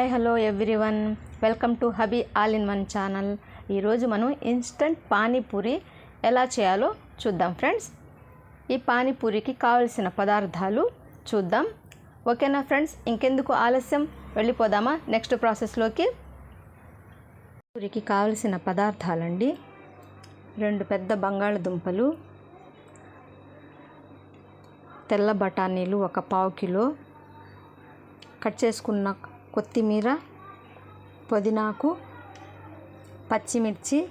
Hi hello everyone. Welcome to hobby all in one channel. ఈరోజు మనం instant panipuri ఎలా చేయాలో చూద్దాం ఫ్రెండ్స్. ఈ పానీపూరికి కావలసిన పదార్థాలు చూద్దాం. ఓకేనా ఫ్రెండ్స్? ఇంకెందుకు ఆలస్యం? వెళ్ళిపోదామా? నెక్స్ట్ ప్రాసెస్లోకి పూరికి కావలసిన పదార్థాలండి. రెండు పెద్ద బంగాళదుంపలు. తెల్ల బఠానీలు ఒక పావు కిలో. కట్ చేసుకున్న కొత్తిమీర పుదీనాకు పచ్చిమిర్చి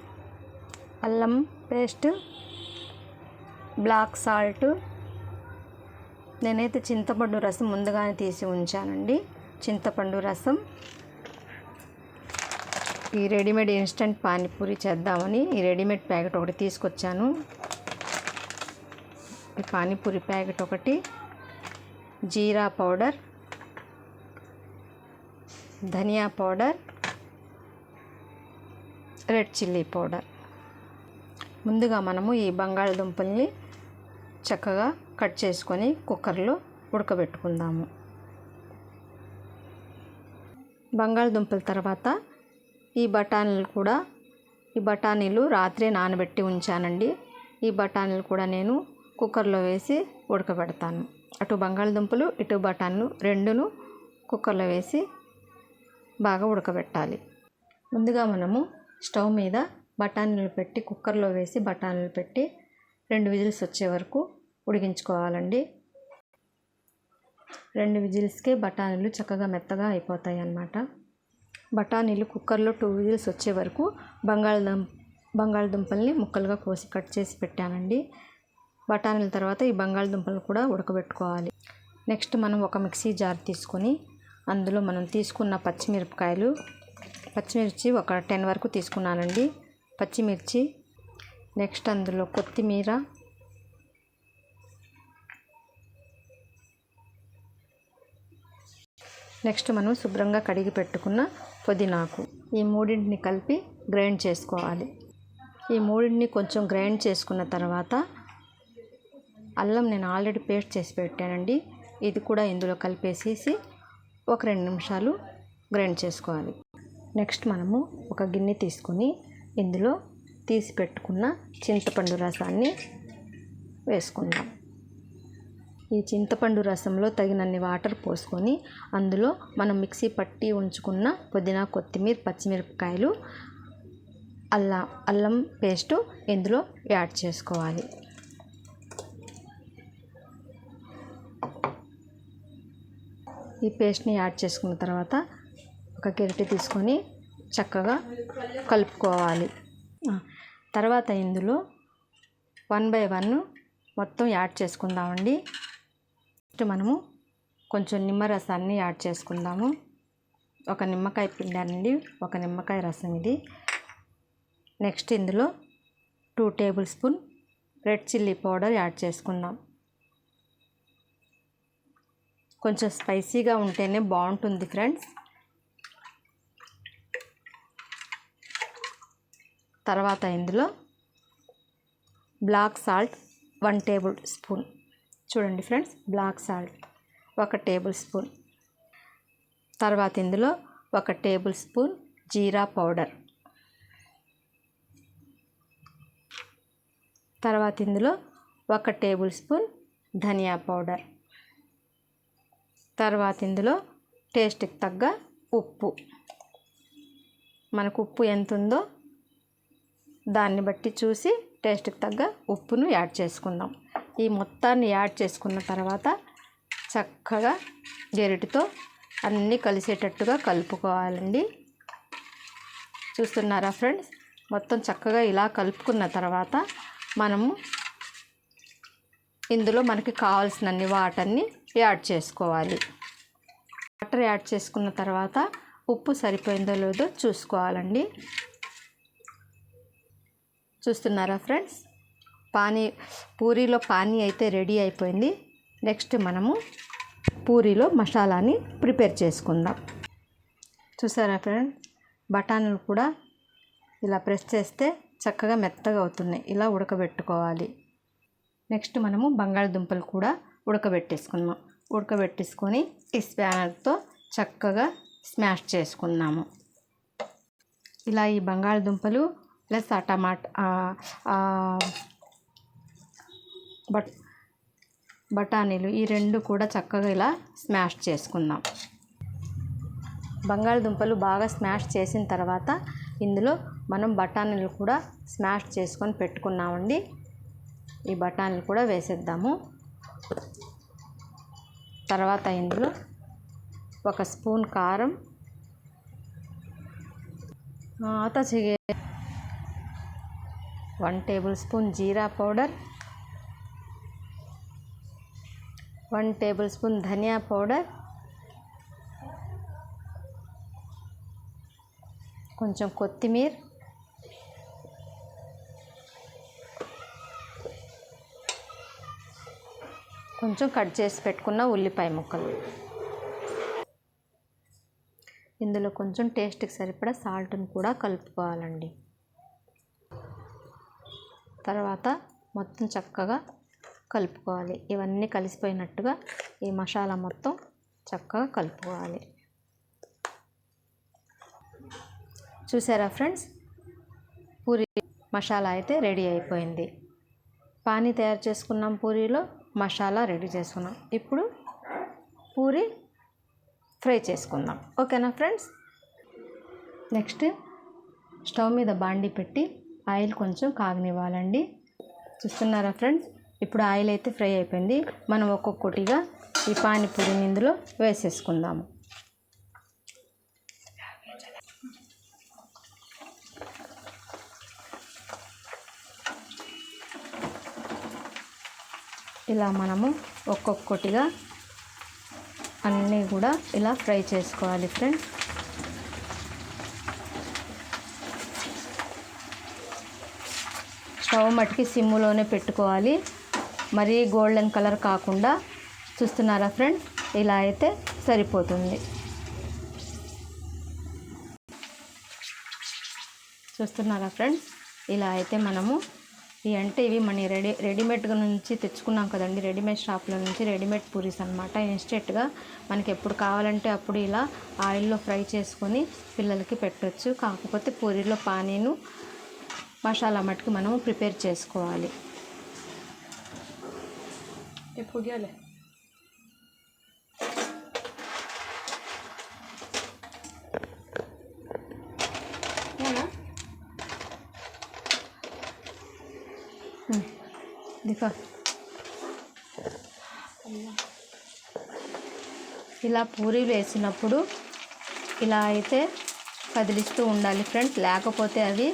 అల్లం పేస్ట్ బ్లాక్ సాల్ట్. నేనైతే చింతపండు రసం ముందుగానే తీసి ఉంచానండి. చింతపండు రసం. ఈ రెడీమేడ్ ఇన్స్టంట్ పానీపూరి చేద్దామని ఈ రెడీమేడ్ ప్యాకెట్ ఒకటి తీసుకొచ్చాను. ఈ పానీపూరి ప్యాకెట్ ఒకటి. జీరా పౌడర్. ధనియా పౌడర్ రెడ్ చిల్లీ పౌడర్. ముందుగా మనము ఈ బంగాళదుంపల్ని చక్కగా కట్ చేసుకొని కుక్కర్లో ఉడకబెట్టుకుందాము. బంగాళదుంపల తర్వాత ఈ బఠానీలు కూడా ఈ బఠానీలు రాత్రే నానబెట్టి ఉంచానండి. ఈ బఠానీలు కూడా నేను కుక్కర్లో వేసి ఉడకబెడతాను. అటు బంగాళదుంపలు ఇటు బఠానీలు రెండును కుక్కర్లో వేసి బాగా ఉడకబెట్టాలి. ముందుగా మనము స్టవ్ మీద బఠానీలు పెట్టి కుక్కర్లో వేసి బఠానీలు పెట్టి రెండు విజిల్స్ వచ్చే వరకు ఉడికించుకోవాలండి. రెండు విజిల్స్కే బఠానీలు చక్కగా మెత్తగా అయిపోతాయి అన్నమాట బఠానీలు కుక్కర్లో టూ విజిల్స్ వచ్చే వరకు బంగాళదుంప బంగాళదుంపల్ని ముక్కలుగా కోసి కట్ చేసి పెట్టానండి. బఠానీల తర్వాత ఈ బంగాళదుంపలు కూడా ఉడకబెట్టుకోవాలి. నెక్స్ట్ మనం ఒక మిక్సీ జార్ తీసుకొని అందులో మనం తీసుకున్న పచ్చిమిరపకాయలు పచ్చిమిర్చి ఒక టెన్ వరకు తీసుకున్నానండి. పచ్చిమిర్చి నెక్స్ట్ అందులో కొత్తిమీర నెక్స్ట్ మనం శుభ్రంగా కడిగి పెట్టుకున్న పుదీనాకు. ఈ మూడింటిని కలిపి గ్రైండ్ చేసుకోవాలి. ఈ మూడింటిని కొంచెం గ్రైండ్ చేసుకున్న తర్వాత అల్లం నేను ఆల్రెడీ పేస్ట్ చేసి పెట్టానండి. ఇది కూడా ఇందులో కలిపేసేసి ఒక రెండు నిమిషాలు గ్రైండ్ చేసుకోవాలి. నెక్స్ట్ మనము ఒక గిన్నె తీసుకొని ఇందులో తీసి పెట్టుకున్న చింతపండు రసాన్ని వేసుకుందాం. ఈ చింతపండు రసంలో తగినన్ని వాటర్ పోసుకొని అందులో మనం మిక్సీ పట్టి ఉంచుకున్న పుదీనా కొత్తిమీర పచ్చిమిరపకాయలు అల్లం అల్లం పేస్టు ఇందులో యాడ్ చేసుకోవాలి. ఈ పేస్ట్ని యాడ్ చేసుకున్న తర్వాత ఒక గరిటె తీసుకొని చక్కగా కలుపుకోవాలి. తర్వాత ఇందులో వన్ బై వన్ మొత్తం యాడ్ చేసుకుందామండి. ఫస్ట్ మనము కొంచెం నిమ్మరసాన్ని యాడ్ చేసుకుందాము. ఒక నిమ్మకాయ పిండానండి ఒక నిమ్మకాయ రసం ఇది. నెక్స్ట్ ఇందులో two tablespoon red chilli powder add చేసుకుందాం. కొంచెం స్పైసీగా ఉంటేనే బాగుంటుంది ఫ్రెండ్స్. తర్వాత ఇందులో black salt one tablespoon. చూడండి ఫ్రెండ్స్ బ్లాక్ సాల్ట్ ఒక టేబుల్ స్పూన్. తర్వాత ఇందులో ఒక టేబుల్ స్పూన్ జీరా పౌడర్. తర్వాత ఇందులో ఒక టేబుల్ స్పూన్ ధనియా పౌడర్. తర్వాత ఇందులో టేస్ట్కి తగ్గ ఉప్పు. మనకు ఉప్పు ఎంత ఉందో దాన్ని బట్టి చూసి టేస్ట్కి తగ్గ ఉప్పును యాడ్ చేసుకుందాం. ఈ మొత్తాన్ని యాడ్ చేసుకున్న తర్వాత చక్కగా గెరిటితో అన్నీ కలిసేటట్టుగా కలుపుకోవాలండి. చూస్తున్నారా ఫ్రెండ్స్? మొత్తం చక్కగా ఇలా కలుపుకున్న తర్వాత మనము ఇందులో మనకి కావాల్సినన్ని వాటర్ని యాడ్ చేసుకోవాలి. వాటర్ యాడ్ చేసుకున్న తర్వాత ఉప్పు సరిపోయిందో లేదో చూసుకోవాలండి. చూస్తున్నారా ఫ్రెండ్స్? పానీ పూరీలో పానీ అయితే రెడీ అయిపోయింది. నెక్స్ట్ మనము పూరీలో మసాలాని ప్రిపేర్ చేసుకుందాం. చూసారా ఫ్రెండ్స్? బఠానీలు కూడా ఇలా ప్రెస్ చేస్తే చక్కగా మెత్తగా అవుతున్నాయి. ఇలా ఉడకబెట్టుకోవాలి. నెక్స్ట్ మనము బంగాళదుంపలు కూడా ఉడకబెట్టేసుకున్నాం. ఉడకబెట్టేసుకొని ఈ స్పానర్తో చక్కగా స్మాష్ చేసుకున్నాము. ఇలా ఈ బంగాళదుంపలు ప్లస్ ఆ టమాటా బట్ బఠానీలు ఈ రెండు కూడా చక్కగా ఇలా స్మాష్ చేసుకుందాం బంగాళదుంపలు బాగా స్మాష్ చేసిన తర్వాత ఇందులో మనం బఠానీలు కూడా స్మాష్ చేసుకొని పెట్టుకున్నామండి. ఈ బఠానీలు కూడా వేసేద్దాము. తర్వాత ఇందులో ఒక స్పూన్ కారం. ఆత చిగే వన్ టేబుల్ స్పూన్ జీరా పౌడర్. వన్ టేబుల్ స్పూన్ ధనియా పౌడర్. కొంచెం కొత్తిమీర. కొంచెం కట్ చేసి పెట్టుకున్న ఉల్లిపాయ ముక్కలు. ఇందులో కొంచెం టేస్ట్కి సరిపడా సాల్ట్ని కూడా కలుపుకోవాలండి. తర్వాత మొత్తం చక్కగా కలుపుకోవాలి. ఇవన్నీ కలిసిపోయినట్టుగా ఈ మసాలా మొత్తం చక్కగా కలుపుకోవాలి. చూసారా ఫ్రెండ్స్? పూరి మసాలా అయితే రెడీ అయిపోయింది. పానీ తయారు చేసుకున్నాం పూరీలో. మసాలా రెడీ చేసుకున్నాం. ఇప్పుడు పూరి ఫ్రై చేసుకుందాం. ఓకేనా ఫ్రెండ్స్? నెక్స్ట్ స్టవ్ మీద బాండి పెట్టి ఆయిల్ కొంచెం కాగనివ్వాలండి. చూస్తున్నారా ఫ్రెండ్స్? ఇప్పుడు ఆయిల్ అయితే ఫ్రై అయిపోయింది. మనం ఒక్కొక్కటిగా ఈ పానీపూరిని ఇందులో వేసేసుకుందాము. ఇలా మనము ఒక్కొక్కటిగా అన్నీ కూడా ఇలా ఫ్రై చేసుకోవాలి ఫ్రెండ్స్. స్టవ్ మట్టికి సిమ్ములోనే పెట్టుకోవాలి. మరీ గోల్డెన్ కలర్ కాకుండా చూస్తున్నారా ఫ్రెండ్స్? ఇలా అయితే సరిపోతుంది. చూస్తున్నారా ఫ్రెండ్స్? ఇలా అయితే మనము ఇవి అంటే ఇవి మన రెడీ రెడీమేడ్గా నుంచి తెచ్చుకున్నాం కదండి. రెడీమేడ్ షాప్లో నుంచి రెడీమేడ్ పూరీస్ అనమాట ఇన్స్టెంట్గా మనకి ఎప్పుడు కావాలంటే అప్పుడు ఇలా ఆయిల్లో ఫ్రై చేసుకొని పిల్లలకి పెట్టవచ్చు కాకపోతే పూరీలో పానీను మసాలా మట్టుకు మనము ప్రిపేర్ చేసుకోవాలి. ఇలా పూరీలు వేసినప్పుడు ఇలా అయితే కదిలిస్తూ ఉండాలి ఫ్రెండ్స్. లేకపోతే అవి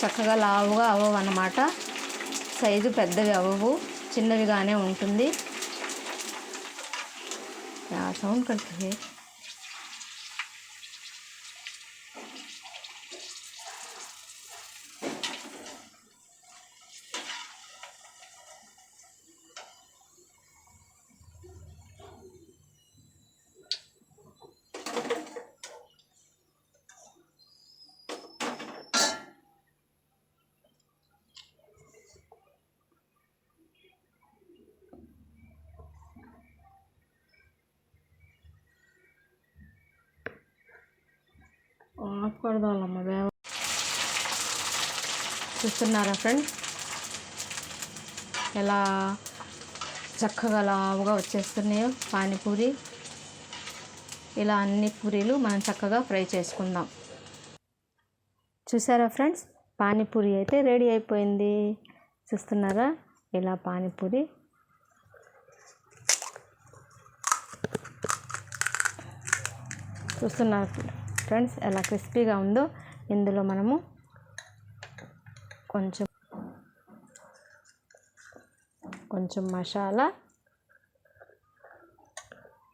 చక్కగా లావుగా అవ్వవు అన్నమాట సైజు పెద్దవి అవ్వవు చిన్నవిగానే ఉంటుంది. సౌండ్ కడుతుంది ఆపకూడదాలమ్మ వేవ చూస్తున్నారా ఫ్రెండ్స్ ఎలా చక్కగా లావుగా వచ్చేస్తున్నాయో పానీపూరి. ఇలా అన్ని పూరీలు మనం చక్కగా ఫ్రై చేసుకుందాం. చూసారా ఫ్రెండ్స్ పానీపూరి అయితే రెడీ అయిపోయింది. చూస్తున్నారా? ఇలా పానీపూరి. చూస్తున్నారు? ఫ్రెండ్స్ ఎలా క్రిస్పీగా ఉందో ఇందులో మనము కొంచెం కొంచెం మసాలా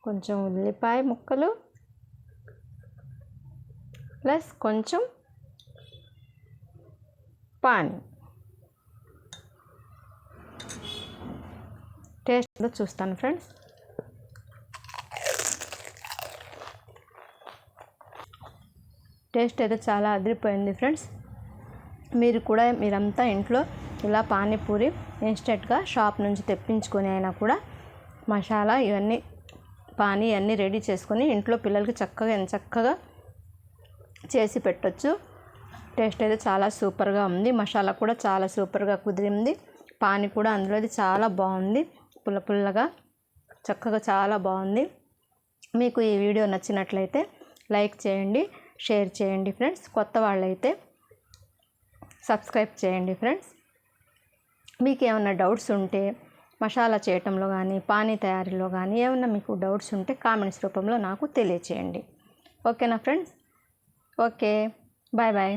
కొంచెం ఉల్లిపాయ ముక్కలు ప్లస్ కొంచెం పానీ. టేస్ట్ చూస్తాను ఫ్రెండ్స్. టేస్ట్ అయితే చాలా అదిరిపోయింది ఫ్రెండ్స్. మీరు కూడా మీరంతా ఇంట్లో ఇలా పానీపూరి ఇన్స్టెంట్గా షాప్ నుంచి తెప్పించుకొని అయినా కూడా మసాలా ఇవన్నీ పానీ అన్నీ రెడీ చేసుకొని ఇంట్లో పిల్లలకి చక్కగా ఎంత చక్కగా చేసి పెట్టచ్చు. టేస్ట్ అయితే చాలా సూపర్గా ఉంది. మసాలా కూడా చాలా సూపర్గా కుదిరింది. పానీ కూడా అందులో అది చాలా బాగుంది. పుల్ల పుల్లగా చక్కగా చాలా బాగుంది. మీకు ఈ వీడియో నచ్చినట్లయితే లైక్ చేయండి. షేర్ చేయండి ఫ్రెండ్స్. కొత్త వాళ్ళైతే సబ్స్క్రైబ్ చేయండి ఫ్రెండ్స్. మీకు ఏమైనా డౌట్స్ ఉంటే మసాలా చేయటంలో కానీ పానీ తయారీలో కానీ ఏమైనా మీకు డౌట్స్ ఉంటే కామెంట్స్ రూపంలో నాకు తెలియచేయండి. ఓకేనా ఫ్రెండ్స్? ఓకే. Bye bye.